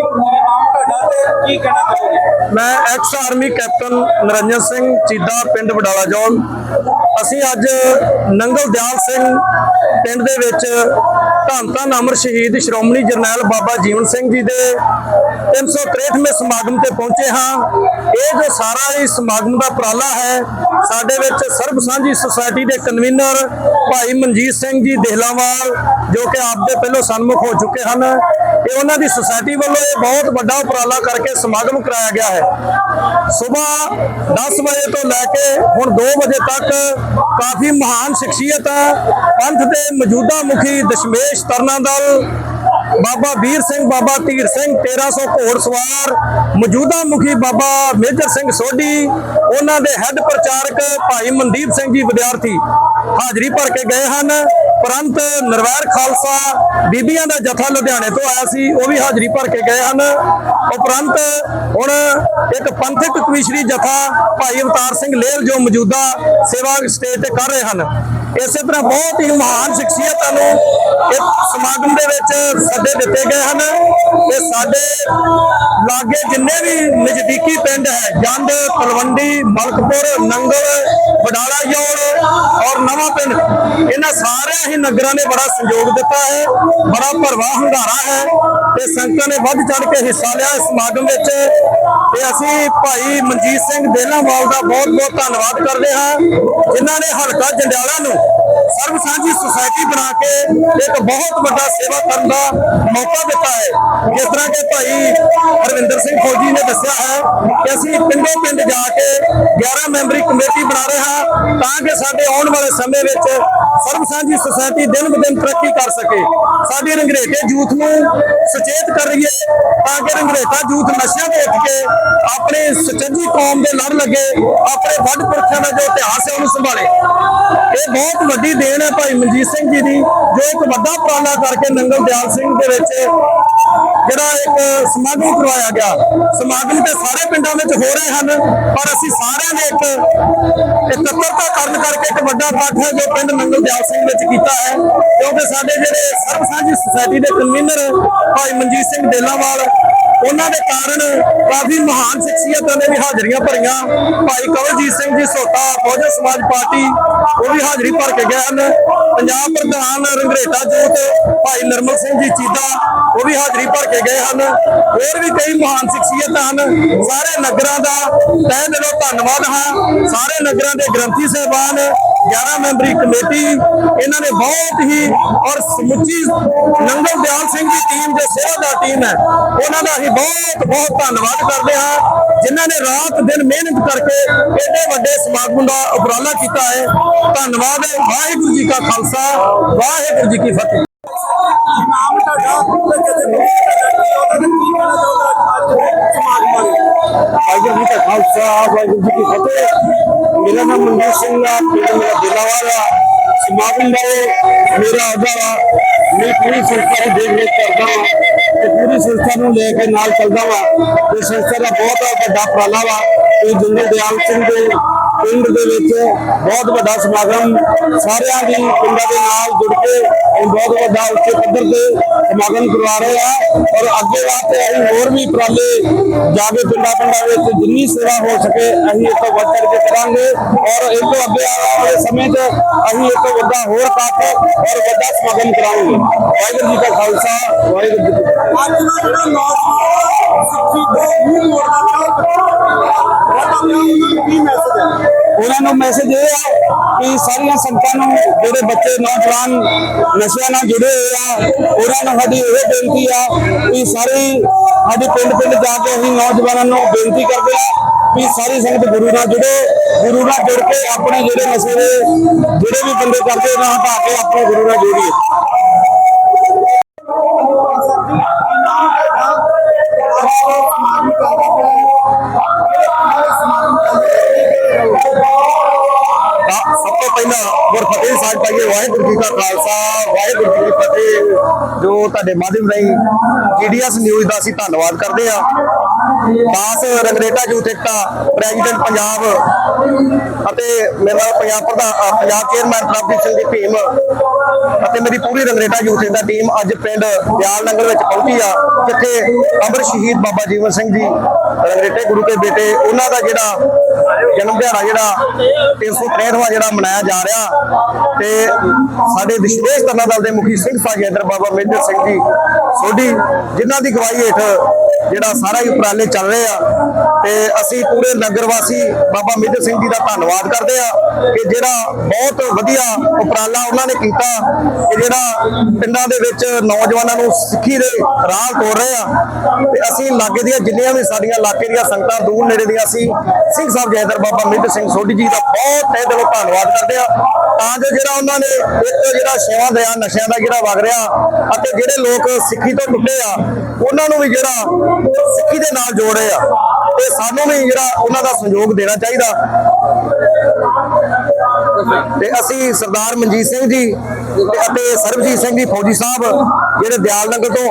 ਨਾਮ ਤੁਹਾਡਾ ਤੇ ਕੀ ਕਹਿਣਾ ਚਾਹੋਗੇ? ਮੈਂ ex army captain Narinder Singh Chida, ਪਿੰਡ ਵਡਾਲਾ ਜੋਲ ਅਸੀਂ ਅੱਜ ਨੰਗਲ ਦਿਆਲ ਸਿੰਘ ਪਿੰਡ ਦੇ ਵਿੱਚ ਧੰਨ ਧੰਨ ਅਮਰ ਸ਼ਹੀਦ ਸ਼੍ਰੋਮਣੀ ਜਰਨੈਲ ਬਾਬਾ ਜੀਵਨ ਸਿੰਘ ਜੀ ਦੇ 363ਵੇਂ ਸਮਾਗਮ ਤੇ ਪਹੁੰਚੇ ਹਾਂ। ਇਹ ਜੋ ਸਾਰਾ ਹੀ ਸਮਾਗਮ ਦਾ ਉਪਰਾਲਾ ਹੈ, ਸਾਡੇ ਵਿੱਚ ਸਰਬ ਸਾਂਝੀ ਸੁਸਾਇਟੀ ਦੇ ਕਨਵੀਨਰ ਭਾਈ ਮਨਜੀਤ ਸਿੰਘ ਜੀ ਦੇਹਲਾਵਾਲ, ਜੋ ਕਿ ਆਪ ਦੇ ਪਹਿਲੋਂ ਸਨਮੁਖ ਹੋ ਚੁੱਕੇ ਹਨ। ਇਹ ਉਹਨਾਂ ਦੀ ਸੁਸਾਇਟੀ ਵੱਲੋਂ ਇਹ ਬਹੁਤ ਵੱਡਾ ਉਪਰਾਲਾ ਕਰਕੇ ਸਮਾਗਮ ਕਰਾਇਆ ਗਿਆ ਹੈ। ਸਵੇਰ 10 ਵਜੇ ਤੋਂ ਲੈ ਕੇ ਹੁਣ 2 ਵਜੇ ਤੱਕ ਕਾਫੀ ਮਹਾਨ ਸ਼ਖਸੀਅਤਾਂ ਪੰਥ ਦੇ ਮੌਜੂਦਾ ਮੁਖੀ ਦਸ਼ਮੇਸ਼ ਤਰਨਾ ਦਲ ਬਾਬਾ ਵੀਰ ਸਿੰਘ, ਬਾਬਾ ਧੀਰ ਸਿੰਘ 1300 ਘੋੜ ਸਵਾਰ, ਮੌਜੂਦਾ ਮੁਖੀ ਬਾਬਾ ਮੇਜਰ ਸਿੰਘ ਸੋਢੀ, ਉਹਨਾਂ ਦੇ ਹੈੱਡ ਪ੍ਰਚਾਰਕ ਭਾਈ ਮਨਦੀਪ ਸਿੰਘ ਜੀ, ਵਿਦਿਆਰਥੀ। ਹਾਜ਼ਰੀ ਭਰ ਕੇ ਗਏ ਹਨ। ਪ੍ਰੰਤ ਨਰਵੈਰ ਖਾਲਸਾ ਬੀਬੀਆਂ ਦਾ ਜਥਾ ਲੁਧਿਆਣੇ ਤੋਂ ਆਇਆ ਸੀ, ਉਹ ਵੀ ਹਾਜ਼ਰੀ ਭਰ ਕੇ ਗਏ ਹਨ। ਉਪਰੰਤ ਹੁਣ ਇੱਕ ਪੰਥਕ ਕਮਿਸ਼ਰੀ ਜਥਾ ਭਾਈ ਅਵਤਾਰ ਸਿੰਘ ਲੇਲ ਜੋ ਮੌਜੂਦਾ ਸੇਵਾ ਸਟੇਜ ਤੇ ਕਰ ਰਹੇ ਹਨ। ਇਸੇ ਤਰ੍ਹਾਂ ਬਹੁਤ ਹੀ ਮਹਾਨ ਸ਼ਖਸੀਅਤਾਂ ਨੂੰ ਇਸ ਸਮਾਗਮ ਦੇ ਵਿੱਚ ਸੱਦੇ ਦਿੱਤੇ ਗਏ ਹਨ। ਤੇ ਸਾਡੇ ਲਾਗੇ ਜਿੰਨੇ ਵੀ ਨਜ਼ਦੀਕੀ ਪਿੰਡ ਹੈ, ਜੰਡ, ਤਲਵੰਡੀ, ਮਲਕਪੁਰ, ਨੰਗਲ ਬਡਾਲਾ ਜੋੜ ਔਰ ਨਵਾਂ ਪਿੰਡ। ਇਹਨਾਂ ਸਾਰਿਆਂ ਹੀ ਨਗਰਾਂ ਨੇ ਬੜਾ ਸਹਿਯੋਗ ਦਿੱਤਾ ਹੈ, ਬੜਾ ਭਰਵਾ ਹੰਗਾਰਾ ਹੈ ਤੇ ਸੰਗਤਾਂ ਨੇ ਵੱਧ ਚੜ ਕੇ ਹਿੱਸਾ ਲਿਆ ਇਸ ਸਮਾਗਮ ਵਿੱਚ। ਤੇ ਅਸੀਂ ਭਾਈ ਮਨਜੀਤ ਸਿੰਘ ਦੇਲਾਵਾਲ ਦਾ ਬਹੁਤ ਬਹੁਤ ਧੰਨਵਾਦ ਕਰਦੇ ਹਾਂ, ਜਿਨ੍ਹਾਂ ਨੇ ਹਲਕਾ ਜੰਡਿਆਲਾ ਨੂੰ ਸਰਬ ਸਾਂਝੀ ਸੁਸਾਇਟੀ ਬਣਾ ਕੇ ਇੱਕ ਬਹੁਤ ਵੱਡਾ ਸੇਵਾ ਕਰਨ ਦਾ ਮੌਕਾ ਦਿੱਤਾ ਹੈ। ਜਿਸ ਤਰ੍ਹਾਂ ਕਿ ਭਾਈ ਹਰਵਿੰਦਰ ਸਿੰਘ ਫੌਜੀ ਨੇ ਦੱਸਿਆ ਹੈ ਕਿ ਅਸੀਂ ਪਿੰਡੋਂ ਪਿੰਡ ਜਾ ਕੇ 11 ਮੈਂਬਰੀ ਕਮੇਟੀ ਬਣਾ ਰਹੇ ਹਾਂ, ਤਾਂ ਕਿ ਸਾਡੇ ਆਉਣ ਵਾਲੇ ਸਮੇਂ ਵਿੱਚ ਸਰਬ ਸਾਂਝੀ ਸੁਸਾਇਟੀ ਦਿਨ ਬ ਤਰੱਕੀ ਕਰ ਸਕੇ। ਸਾਡੀ ਰੰਗਰੇਟੇ ਯੂਥ ਨੂੰ ਸੁਚੇਤ ਕਰ ਤਾਂ ਕਿ ਰੰਗਰੇਟਾ ਯੂਥ ਨਸ਼ਿਆਂ ਤੋਂ ਉੱਠ ਕੇ ਆਪਣੇ ਸੁਚੱਜੀ ਕੌਮ ਦੇ ਲੜ ਲੱਗੇ, ਆਪਣੇ ਵੱਡ ਪੁਰਖਾਂ ਦਾ ਜੋ ਇਤਿਹਾਸ ਹੈ ਉਹਨੂੰ ਸੰਭਾਲੇ। ਇਹ ਬਹੁਤ ਵੱਡੀ ਦੇਣ ਹੈ ਭਾਈ ਮਨਜੀਤ ਸਿੰਘ ਜੀ ਦੀ, ਜੋ ਇੱਕ ਵੱਡਾ ਉਪਰਾਲਾ ਕਰਕੇ ਨੰਗਲ ਦਿਆਲ ਸਿੰਘ ਦੇ ਵਿੱਚ ਜਿਹੜਾ ਇੱਕ ਸਮਾਗਮ ਕਰਵਾਇਆ ਗਿਆ। ਸਮਾਗਮ ਤੇ ਸਾਰੇ ਪਿੰਡਾਂ ਵਿੱਚ ਹੋ ਰਹੇ ਹਨ, ਪਰ ਅਸੀਂ ਸਾਰਿਆਂ ਨੇ ਇੱਕ ਇਕੱਤਰਤਾ ਕਰਨ ਕਰਕੇ ਇੱਕ ਵੱਡਾ ਪਾਠ ਹੈ ਜੋ ਪਿੰਡ ਮੰਗਲ ਦਿਆਲ ਸਿੰਘ ਵਿੱਚ ਕੀਤਾ ਹੈ, ਕਿਉਂਕਿ ਸਾਡੇ ਜਿਹੜੇ ਸਰਬ ਸਾਂਝੀ ਸੁਸਾਇਟੀ ਦੇ ਕਨਵੀਨਰ ਭਾਈ ਮਨਜੀਤ ਸਿੰਘ ਡੇਲਾਵਾਲ ਉਹਨਾਂ ਦੇ ਕਾਰਨ ਕਾਫੀ ਮਹਾਨ ਸ਼ਖਸੀਅਤਾਂ ਨੇ ਵੀ ਹਾਜ਼ਰੀਆਂ ਭਰੀਆਂ। ਭਾਈ ਕਵਲਜੀਤ ਸਿੰਘ ਜੀ ਸੋਤਾ ਬਹੁਜਨ ਸਮਾਜ ਪਾਰਟੀ, ਉਹ ਵੀ ਹਾਜ਼ਰੀ ਭਰ ਕੇ ਗਏ ਹਨ। ਪੰਜਾਬ ਪ੍ਰਧਾਨ ਰੰਗਰੇਟਾ ਜੋਤ, ਭਾਈ ਨਰਮਲ ਸਿੰਘ ਜੀ ਚੀਦਾ, ਉਹ ਵੀ ਹਾਜ਼ਰੀ ਭਰ ਕੇ ਗਏ ਹਨ। ਹੋਰ ਵੀ ਕਈ ਮਹਾਨ ਸ਼ਖਸੀਅਤਾਂ ਹਨ। ਸਾਰੇ ਨਗਰਾਂ ਦਾ ਤਹਿ ਦਿਲੋਂ ਧੰਨਵਾਦ ਹਾਂ। ਸਾਰੇ ਨਗਰਾਂ ਦੇ ਗ੍ਰੰਥੀ ਸਹਿਬਾਨ 11 ਮੈਂਬਰੀ ਕਮੇਟੀ ਇਹਨਾਂ ਨੇ ਬਹੁਤ ਹੀ ਔਰ ਸਮੁੱਚੀ ਨੰਗਲ ਦਿਆਲ ਸਿੰਘ ਦੀ ਟੀਮ ਜੋ ਸੇਵਾਦਾਰ ਟੀਮ ਹੈ, ਉਹਨਾਂ ਦਾ ਅਸੀਂ ਬਹੁਤ ਬਹੁਤ ਧੰਨਵਾਦ ਕਰਦੇ ਹਾਂ, ਜਿਨ੍ਹਾਂ ਨੇ ਰਾਤ ਦਿਨ ਮਿਹਨਤ ਕਰਕੇ ਏਡੇ ਵੱਡੇ ਸਮਾਗਮ ਦਾ ਉਪਰਾਲਾ ਕੀਤਾ ਹੈ। ਧੰਨਵਾਦ ਹੈ, ਵਾਹਿਗੁਰੂ ਜੀ ਕਾ ਖਾਲਸਾ, ਵਾਹਿਗੁਰੂ ਜੀ ਕੀ ਫਤਿਹ। ਨਾਮ ਤੁਹਾਡਾ ਕਿਤੇ ਕੀ ਕਹਿਣਾ ਚਾਹੋਗੇ ਅੱਜ ਸਮਾਗਮ ਬਾਰੇ ਵਾਹਿਗੁਰੂ ਜੀ ਕਾ ਖਾਲਸਾ ਵਾਹਿਗੁਰੂ ਜੀ ਕੀ ਫਤਿਹ ਮੇਰਾ ਨਾਮ ਮਨਜੀਤ ਸਿੰਘ ਆ ਪਿੰਡ ਮੇਰਾ ਦਿਲਾਵਾਲ ਆ ਸਮਾਗਮ ਬਾਰੇ ਮੇਰਾ ਅਹੁਦਾ ਵਾ ਮੈਂ ਪੂਰੀ ਸੰਸਥਾ ਦੀ ਦੇਖ ਰੇਖ ਕਰਦਾ ਹਾਂ ਤੇ ਪੂਰੀ ਸੰਸਥਾ ਨੂੰ ਲੈ ਕੇ ਨਾਲ ਚੱਲਦਾ ਵਾ ਤੇ ਸੰਸਥਾ ਦਾ ਬਹੁਤ ਵੱਡਾ ਉਪਰਾਲਾ ਵਾ ਤੇ ਜੰਗਲ ਦਿਆਲ ਸਿੰਘ ਦੇ ਪਿੰਡ ਦੇ ਵਿੱਚ ਬਹੁਤ ਵੱਡਾ ਸਮਾਗਮ ਸਾਰਿਆਂ ਦੀ ਪਿੰਡਾਂ ਦੇ ਨਾਲ ਜੁੜ ਕੇ ਇਹ ਬਹੁਤ ਵੱਡਾ ਉੱਚੇ ਪੱਧਰ ਤੇ ਸਮਾਗਮ ਕਰਵਾ ਰਹੇ ਆ ਔਰ ਅੱਗੇ ਵਾਸਤੇ ਅਸੀਂ ਹੋਰ ਵੀ ਉਪਰਾਲੇ ਜਾ ਕੇ ਪਿੰਡਾਂ ਪਿੰਡਾਂ ਵਿੱਚ ਜਿੰਨੀ ਸੇਵਾ ਹੋ ਸਕੇ ਅਸੀਂ ਇਹ ਤੋਂ ਵੱਧ ਚੜ ਕੇ ਕਰਾਂਗੇ। ਔਰ ਇਹ ਤੋਂ ਅੱਗੇ ਆਉਣ ਵਾਲੇ ਸਮੇਂ 'ਚ ਅਸੀਂ ਇਹ ਤੋਂ ਵੱਡਾ ਹੋਰ ਇਕੱਠ ਔਰ ਵੱਡਾ ਸਮਾਗਮ ਕਰਾਂਗੇ। ਵਾਹਿਗੁਰੂ ਜੀ ਕਾ ਖਾਲਸਾ, ਵਾਹਿਗੁਰੂ ਜੀ ਕੀ ਫਤਿਹ। ਅੱਜ ਦਾ ਜਿਹੜਾ ਨੌਜਵਾਨ ਸਿੱਖੀ ਤੋਂ ਮੂੰਹ ਮੋੜਨਾ ਚਾਹੁੰਦਾ ਉਹ ਤਾਂ ਕੀ ਮੈਸੇਜ ਹੈ ਉਹਨਾਂ ਨੂੰ ਮੈਸੇਜ ਇਹ ਆ ਕਿ ਸਾਰੀਆਂ ਸੰਗਤਾਂ ਨੂੰ, ਜਿਹੜੇ ਬੱਚੇ, ਨੌਜਵਾਨ ਨਸ਼ਿਆਂ ਨਾਲ ਜੁੜੇ ਹੋਏ ਆ, ਉਹਨਾਂ ਨੂੰ ਸਾਡੀ ਇਹ ਬੇਨਤੀ ਆ ਕਿ ਸਾਰੀ ਸਾਡੇ ਪਿੰਡ ਪਿੰਡ ਜਾ ਕੇ ਅਸੀਂ ਨੌਜਵਾਨਾਂ ਨੂੰ ਬੇਨਤੀ ਕਰਦੇ ਆ ਵੀ ਸਾਰੀ ਸੰਗਤ ਗੁਰੂ ਨਾਲ ਜੁੜੇ, ਗੁਰੂ ਨਾਲ ਜੁੜ ਕੇ ਆਪਣੇ ਜਿਹੜੇ ਨਸ਼ੇ ਦੇ, ਜਿਹੜੇ ਵੀ ਬੰਦੇ ਕਰਦੇ, ਉਹਨਾਂ ਹਟਾ ਕੇ ਆਪਣੇ ਗੁਰੂ ਨਾਲ ਜੋੜੀਏ। ਪਹਿਲਾਂ ਗੁਰਫਤਿਹ ਸਾਹਿਬ ਪਾਈਏ। ਵਾਹਿਗੁਰੂ ਜੀ ਕਾ ਖਾਲਸਾ, ਵਾਹਿਗੁਰੂ ਜੀ ਕੀ ਫਤਿਹ। ਜੋ ਤੁਹਾਡੇ ਮਾਧਿਅਮ ਰਾਹੀਂ ਜੀਡੀਐਸ ਨਿਊਜ਼ ਦਾ ਅਸੀਂ ਧੰਨਵਾਦ ਕਰਦੇ ਆ ਦਾਸ ਰੰਗਰੇਟਾ ਯੂਥ ਏਕਤਾ ਪ੍ਰੈਜ਼ੀਡੈਂਟ ਪੰਜਾਬ ਅਤੇ ਮੇਰੇ ਪੰਜਾਬ ਪ੍ਰਧਾਨ ਪੰਜਾਬ ਚੇਅਰਮੈਨ ਪ੍ਰਭਜੀਤ ਸਿੰਘ ਦੀ ਟੀਮ ਅਤੇ ਮੇਰੀ ਪੂਰੀ ਰੰਗਰੇਟਾ ਯੂਥ ਏਕਤਾ ਟੀਮ ਅੱਜ ਪਿੰਡ ਦਿਆਲ ਨੰਗਲ ਵਿੱਚ ਪਹੁੰਚੀ ਆ, ਜਿੱਥੇ ਅਮਰ ਸ਼ਹੀਦ ਬਾਬਾ ਜੀਵਨ ਸਿੰਘ ਜੀ ਰੰਗਰੇਟੇ ਗੁਰੂ ਦੇ ਬੇਟੇ, ਉਹਨਾਂ ਦਾ ਜਿਹੜਾ ਜਨਮ ਦਿਹਾੜਾ ਜਿਹੜਾ 363ਵਾਂ ਜਿਹੜਾ ਮਨਾਇਆ ਜਾ ਰਿਹਾ। ਤੇ ਸਾਡੇ ਵਿਸ਼ੇਸ਼ ਤਰਨਾ ਦਲ ਦੇ ਮੁਖੀ ਸਿੰਘ ਸਾਜੇਂਦਰ ਬਾਬਾ ਮੇਜਰ ਸਿੰਘ ਜੀ ਸੋਢੀ, ਜਿਨ੍ਹਾਂ ਦੀ ਗਵਾਹੀ ਹੇਠ ਜਿਹੜਾ ਸਾਰਾ ਹੀ ਉਪਰਾਲੇ ਚੱਲ ਰਹੇ ਆ ਤੇ ਅਸੀਂ ਪੂਰੇ ਨਗਰ ਵਾਸੀ ਬਾਬਾ ਮੇਜਰ ਸਿੰਘ ਜੀ ਦਾ ਧੰਨਵਾਦ ਕਰਦੇ ਆ ਕਿ ਜਿਹੜਾ ਬਹੁਤ ਵਧੀਆ ਉਪਰਾਲਾ ਉਹਨਾਂ ਨੇ ਕੀਤਾ, ਕਿ ਜਿਹੜਾ ਪਿੰਡਾਂ ਦੇ ਵਿੱਚ ਨੌਜਵਾਨਾਂ ਨੂੰ ਸਿੱਖੀ ਦੇ ਰਾਹ ਤੋਰ ਰਹੇ ਆ। ਤੇ ਅਸੀਂ ਲਾਗੇ ਦੀਆਂ ਜਿੰਨੀਆਂ ਵੀ ਸਾਡੀਆਂ ਇਲਾਕੇ ਦੀਆਂ ਸੰਗਤਾਂ ਦੂਰ ਨੇੜੇ ਦੀਆਂ ਅਸੀਂ ਸਿੰਘ ਸਾਹਿਬ ਜੈਦਰ ਬਾਬਾ ਮੇਜਰ ਸਿੰਘ ਸੋਢੀ ਜੀ ਦਾ ਬਹੁਤ ਤਹਿ ਦਿਲੋਂ ਧੰਨਵਾਦ ਕਰਦੇ ਆ। ਤਾਂ ਜੋ ਜਿਹੜਾ ਉਹਨਾਂ ਨੇ ਇੱਕ ਜਿਹੜਾ ਸੇਵਾ ਦਇਆ ਨਸ਼ਿਆਂ ਦਾ ਜਿਹੜਾ ਵਗ ਰਿਹਾ ਅਤੇ ਜਿਹੜੇ ਲੋਕ ਸਿੱਖੀ ਤੋਂ ਟੁੱਟੇ ਆ, ਉਹਨਾਂ ਨੂੰ ਵੀ ਜਿਹੜਾ ਸਿੱਖੀ ਦੇ ਨਾਲ ਜੋੜ ਆ। ਤੇ ਸਾਨੂੰ ਵੀ ਜਿਹੜਾ ਉਹਨਾਂ ਦਾ ਸਹਿਯੋਗ ਦੇਣਾ ਚਾਹੀਦਾ। ਤੇ ਅਸੀਂ ਸਰਦਾਰ ਮਨਜੀਤ ਸਿੰਘ ਜੀ ਅਤੇ ਸਰਬਜੀਤ ਸਿੰਘ ਜੀ ਫੌਜੀ ਸਾਹਿਬ ਜਿਹੜੇ ਦਿਆਲ ਨਗਰ ਤੋਂ,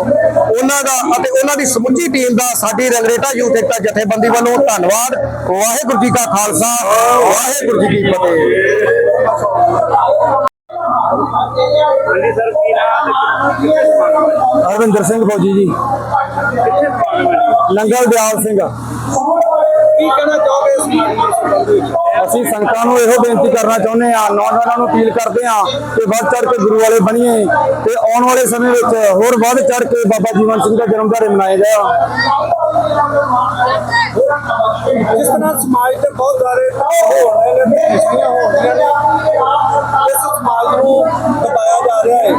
ਉਹਨਾਂ ਦਾ ਅਤੇ ਉਹਨਾਂ ਦੀ ਸਮੁੱਚੀ ਟੀਮ ਦਾ ਸਾਡੀ ਰੰਗਰੇਟਾ ਯੂਥ ਏਕਤਾ ਜਥੇਬੰਦੀ ਵੱਲੋਂ ਧੰਨਵਾਦ। ਵਾਹਿਗੁਰੂ ਜੀ ਕਾ ਖਾਲਸਾ, ਵਾਹਿਗੁਰੂ ਜੀ ਕੀ ਫਤਿਹ। ਹਾਂਜੀ ਸਰ ਕੀ ਨਾਮ ਹੈ? ਅਰਵਿੰਦਰ ਸਿੰਘ ਫੌਜੀ ਜੀ। ਕਿੱਥੇ ਸਮਾਗਮ ਹੈ ਲੰਗਰ ਦਿਆਲ ਸਿੰਘ। ਕੀ ਕਹਿਣਾ ਚਾਹੋਗੇ ਇਸ ਸੰਬੰਧ ਵਿੱਚ? ਅਸੀਂ ਸੰਗਤਾਂ ਨੂੰ ਇਹੋ ਬੇਨਤੀ ਕਰਨਾ ਚਾਹੁੰਦੇ ਆ ਨੌਜਵਾਨਾਂ ਨੂੰ ਅਪੀਲ ਕਰਦੇ ਆ ਕਿ ਵੱਧ ਚੜ ਕੇ ਗੁਰੂ ਵਾਲੇ ਬਣੀਏ ਤੇ ਆਉਣ ਵਾਲੇ ਸਮੇਂ ਵਿੱਚ ਹੋਰ ਵੱਧ ਚੜ ਕੇ ਬਾਬਾ ਜੀਵਨ ਸਿੰਘ ਦਾ ਜਨਮ ਦਿਹਾੜੇ ਮਨਾਏ ਜਾਇਆ ਜਿਸ ਤਰ੍ਹਾਂ ਸਮਾਜ ਤੇ ਬਹੁਤ ਸਾਰੇ ਹੋ ਰਹੇ ਨੇ ਪਿਛਲੀਆਂ ਹੋ ਰਹੀਆਂ ਨੇ ਇਸ ਸਮਾਜ ਨੂੰ ਦਬਾਇਆ ਜਾ ਰਿਹਾ ਹੈ।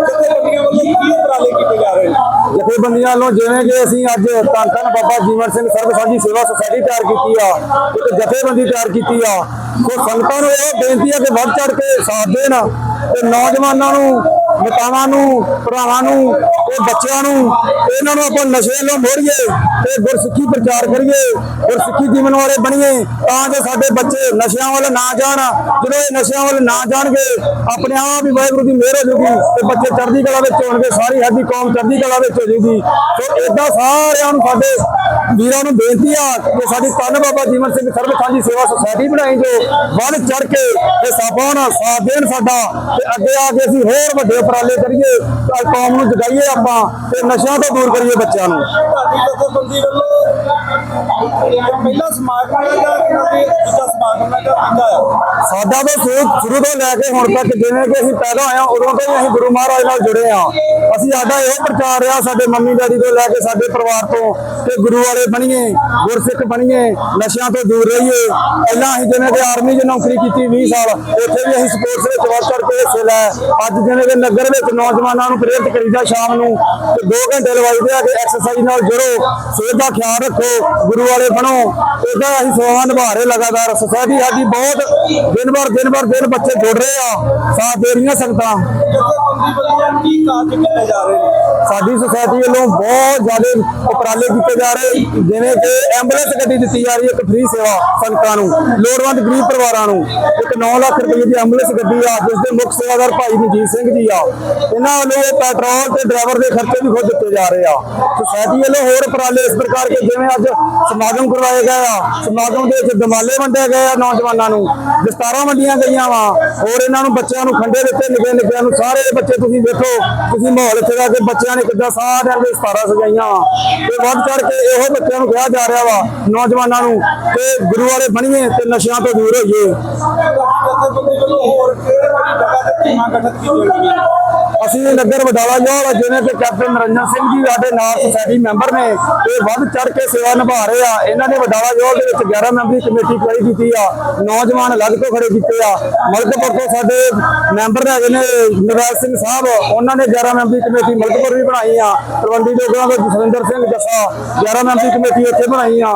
ਜਥੇਬੰਦੀਆਂ ਵੱਲੋਂ ਕੀ ਉਪਰਾਲੇ ਕੀਤੇ ਜਾ ਜਥੇਬੰਦੀਆਂ ਵੱਲੋਂ ਜਿਵੇਂ ਕਿ ਅਸੀਂ ਅੱਜ ਧੰਨ ਧੰਨ ਬਾਬਾ ਜੀਵਨ ਸਿੰਘ ਸਰਬ ਸਾਂਝੀ ਸੇਵਾ ਸੁਸਾਇਟੀ ਤਿਆਰ ਕੀਤੀ ਆ, ਇੱਕ ਜਥੇਬੰਦੀ ਤਿਆਰ ਕੀਤੀ ਆ। ਸੋ ਸੰਗਤਾਂ ਨੂੰ ਇਹ ਬੇਨਤੀ ਆ ਕਿ ਵੱਧ ਚੜ ਕੇ ਸਾਥ ਦੇਣ ਤੇ ਨੌਜਵਾਨਾਂ ਨੂੰ ਮਾਤਾਵਾਂ ਨੂੰ, ਭਰਾਵਾਂ ਨੂੰ ਤੇ ਬੱਚਿਆਂ ਨੂੰ, ਇਹਨਾਂ ਨੂੰ ਆਪਾਂ ਨਸ਼ੇ ਵੱਲੋਂ ਮੋੜੀਏ ਤੇ ਗੁਰਸਿੱਖੀ ਪ੍ਰਚਾਰ ਕਰੀਏ, ਗੁਰਸਿੱਖੀ ਜੀਵਨ ਵਾਲੇ ਬਣੀਏ, ਤਾਂ ਜੋ ਸਾਡੇ ਬੱਚੇ ਨਸ਼ਿਆਂ ਵੱਲ ਨਾ ਜਾਣ, ਜਦੋਂ ਇਹ ਨਸ਼ਿਆਂ ਵੱਲ ਨਾ ਜਾਣਗੇ, ਆਪਣੇ ਆਪ ਹੀ ਵਾਹਿਗੁਰੂ ਦੀ ਮਿਹਰ ਹੋ ਜੂਗੀ ਤੇ ਬੱਚੇ ਚੜ੍ਹਦੀ ਕਲਾ ਵਿੱਚ ਹੋਣਗੇ, ਸਾਰੀ ਸਾਡੀ ਕੌਮ ਚੜ੍ਹਦੀ ਕਲਾ ਵਿੱਚ ਹੋ ਜੂਗੀ। ਸੋ ਇਦਾਂ ਸਾਰਿਆਂ ਨੂੰ ਸਾਡੇ ਵੀਰਾਂ ਨੂੰ ਬੇਨਤੀ ਆ ਕਿ ਸਾਡੀ ਧੰਨ ਬਾਬਾ ਜੀਵਨ ਸਿੰਘ ਸਰਬ ਸਾਂਝੀ ਸੇਵਾ ਸੁਸਾਇਟੀ ਬਣਾਈ ਜੋ ਵੱਧ ਚੜ ਕੇ ਹਿੱਸਾ ਪਾਉਣ ਸਾਥ ਦੇਣ ਸਾਡਾ ਤੇ ਅੱਗੇ ਆ ਕੇ ਅਸੀਂ ਹੋਰ ਵੱਡੇ ਉਪਰਾਲੇ ਕਰੀਏ ਤਾਂ ਕੌਮ ਨੂੰ ਜਗਾਈਏ ਆਪਾਂ ਤੇ ਨਸ਼ਿਆਂ ਤੋਂ ਦੂਰ ਕਰੀਏ ਬੱਚਿਆਂ ਨੂੰ। ਜਥੇਬੰਦੀ ਵੱਲੋਂ ਪਹਿਲਾ ਸਮਾਗਮ ਦੂਜਾ ਸਮਾਗਮ ਸਾਡਾ ਤਾਂ ਸ਼ੁਰੂ ਸ਼ੁਰੂ ਤੋਂ ਲੈ ਕੇ ਹੁਣ ਤੱਕ ਜਿਵੇਂ ਕਿ ਅਸੀਂ ਪੈਦਾ ਹਾਂ ਉਦੋਂ ਤੋਂ ਹੀ ਅਸੀਂ ਗੁਰੂ ਮਹਾਰਾਜ ਨਾਲ ਜੁੜੇ ਹਾਂ। ਅਸੀਂ ਸਾਡਾ ਇਹ ਪ੍ਰਚਾਰ ਰਿਹਾ ਸਾਡੇ ਮੰਮੀ ਡੈਡੀ ਤੋਂ ਲੈ ਕੇ ਸਾਡੇ ਪਰਿਵਾਰ ਤੋਂ ਕਿ ਗੁਰੂ ਵਾਲੇ ਬਣੀਏ, ਗੁਰਸਿੱਖ ਬਣੀਏ, ਨਸ਼ਿਆਂ ਤੋਂ ਦੂਰ ਰਹੀਏ। ਪਹਿਲਾਂ ਅਸੀਂ ਜਿਵੇਂ ਕਿ ਆਰਮੀ 'ਚ ਨੌਕਰੀ ਕੀਤੀ 20 ਸਾਲ, ਉੱਥੇ ਵੀ ਅਸੀਂ ਸਪੋਰਟਸ ਵਿੱਚ ਵੱਧ ਚੜ ਕੇ ਹਿੱਸੇ ਲੈ। ਅੱਜ ਜਿਵੇਂ ਕਿ ਨਗਰ ਵਿੱਚ ਨੌਜਵਾਨਾਂ ਨੂੰ ਪ੍ਰੇਰਿਤ ਕਰੀਦਾ ਸ਼ਾਮ ਨੂੰ, ਤੇ 2 ਘੰਟੇ ਲਵਾਈਦੇ ਆ ਕਿ ਐਕਸਰਸਾਈਜ਼ ਨਾਲ ਜੁੜੋ, ਸਿਹਤ ਦਾ ਖਿਆਲ ਰੱਖੋ, ਗੁਰੂ ਵਾਲੇ ਬਣੋ। ਇਹਦਾ ਅਸੀਂ ਸੇਵਾ ਨਿਭਾ ਰਹੇ ਲਗਾਤਾਰ। ਸੋਸਾਇਟੀ ਸਾਡੀ ਬਹੁਤ ਦਿਨ ਬਰ ਦਿਨ ਬਰ ਦਿਨ ਬੱਚੇ ਜੁੜ ਰਹੇ ਆ। ਸਾਥ ਦੇ ਰਹੀਆਂ ਸੰਗਤਾਂ। ਸਾਡੀ ਸੁਸਾਇਟੀ ਵੱਲੋਂ ਬਹੁਤ ਜ਼ਿਆਦਾ ਉਪਰਾਲੇ ਕੀਤੇ ਜਾ ਰਹੇ। ਜਿਵੇਂ ਕਿ ਐਂਬੂਲੈਂਸ ਗੱਡੀ ਦਿੱਤੀ ਜਾ ਰਹੀ ਹੈ ਇੱਕ ਫ੍ਰੀ ਸੇਵਾ ਸੰਗਤਾਂ ਨੂੰ, ਲੋੜਵੰਦ ਗਰੀਬ ਪਰਿਵਾਰਾਂ ਨੂੰ। ਇੱਕ 9 ਲੱਖ ਰੁਪਏ ਦੀ ਐਂਬੂਲੈਂਸ ਗੱਡੀ ਆ ਜਿਸ ਦੇ ਮੁੱਖ ਸੇਵਾਦਾਰ ਭਾਈ ਮਨਜੀਤ ਸਿੰਘ ਜੀ ਆ। ਇਹਨਾਂ ਵੱਲੋਂ ਪੈਟਰੋਲ ਤੇ ਡਰਾਈਵਰ ਦੇ ਖਰਚੇ ਵੀ ਖੁਦ ਦਿੱਤੇ ਜਾ ਰਹੇ ਆ। ਸੁਸਾਇਟੀ ਵੱਲੋਂ ਹੋਰ ਉਪਰਾਲੇ ਇਸ ਪ੍ਰਕਾਰ ਕੇ ਜਿਵੇਂ ਅੱਜ ਸਮਾਗਮ ਕਰਵਾਏ ਗਏ ਆ, ਸਮਾਗਮ ਦੇ ਵਿੱਚ ਦਮਾਲੇ ਵੰਡੇ ਗਏ ਆ ਨੌਜਵਾਨਾਂ ਨੂੰ, ਦਸਤਾਰਾਂ ਵੰਡੀਆਂ ਗਈਆਂ ਵਾ। ਹੋਰ ਇਹਨਾਂ ਨੂੰ ਬੱਚਿਆਂ ਨੂੰ ਖੰਡੇ ਦਿੱਤੇ, ਨਿੱਕੇ ਨਿੱਕਿਆਂ ਨੂੰ ਸਾਰੇ ਬੱਚੇ ਤੁਸੀਂ ਦੇਖੋ ਤੁਸੀਂ ਮਾਹੌਲ ਇੱਥੇ ਦਾ ਕਿ ਬੱਚਿਆਂ ਨੇ ਕਿੱਦਾਂ ਸਾਰਿਆਂ ਦੇ ਦਸਤਾਰਾਂ ਸਜਾਈਆਂ ਵਾ। ਤੇ ਵੱਧ ਚੜ ਕੇ ਇਹੋ ਬੱਚਿਆਂ ਨੂੰ ਕਿਹਾ ਜਾ ਰਿਹਾ ਵਾ, ਨੌਜਵਾਨਾਂ ਨੂੰ ਕਿ ਗੁਰੂ ਵਾਲੇ ਬਣੀਏ ਤੇ ਨਸ਼ਿਆਂ ਤੋਂ ਦੂਰ ਹੋਈਏ। ਹੋਰ ਕਿਹੜੇ ਕਿਹੜੀ ਜਗ੍ਹਾ ਤੇ ਟੀਮਾਂ ਗਠਿਤ ਕੀਤੀਆਂ ਗਈਆਂ ਅਸੀਂ ਨਗਰ ਵਡਾਲਾ ਜੋਲ ਜਿਵੇਂ ਕਿ ਕੈਪਟਨ ਨਰਿੰਦਰ ਸਿੰਘ ਜੀ ਸਾਡੇ ਨਾਲ ਸੁਸਾਇਟੀ ਮੈਂਬਰ ਨੇ, ਇਹ ਵੱਧ ਚੜ ਕੇ ਸੇਵਾ ਨਿਭਾ ਰਹੇ ਆ। ਇਹਨਾਂ ਨੇ ਵਡਾਲਾ ਜੋਲ ਦੇ ਵਿੱਚ 11 ਮੈਂਬਰੀ ਕਮੇਟੀ ਖੜੀ ਕੀਤੀ ਆ। ਨੌਜਵਾਨ ਅਲੱਗ ਤੋਂ ਖੜੇ ਕੀਤੇ ਆ। ਮਲਕਪੁਰ ਤੋਂ ਸਾਡੇ ਮੈਂਬਰ ਹੈਗੇ ਨੇ ਨਵੈਲ ਸਿੰਘ ਸਾਹਿਬ, ਉਹਨਾਂ ਨੇ 11 ਮੈਂਬਰੀ ਕਮੇਟੀ ਮਲਕਪੁਰ ਵੀ ਬਣਾਈ ਆ। ਤਲਵੰਡੀ ਲੋਕਾਂ ਤੋਂ ਜਸਵਿੰਦਰ ਸਿੰਘ ਜੱਸਾ 11 ਮੈਂਬਰੀ ਕਮੇਟੀ ਉੱਥੇ ਬਣਾਈ ਆ।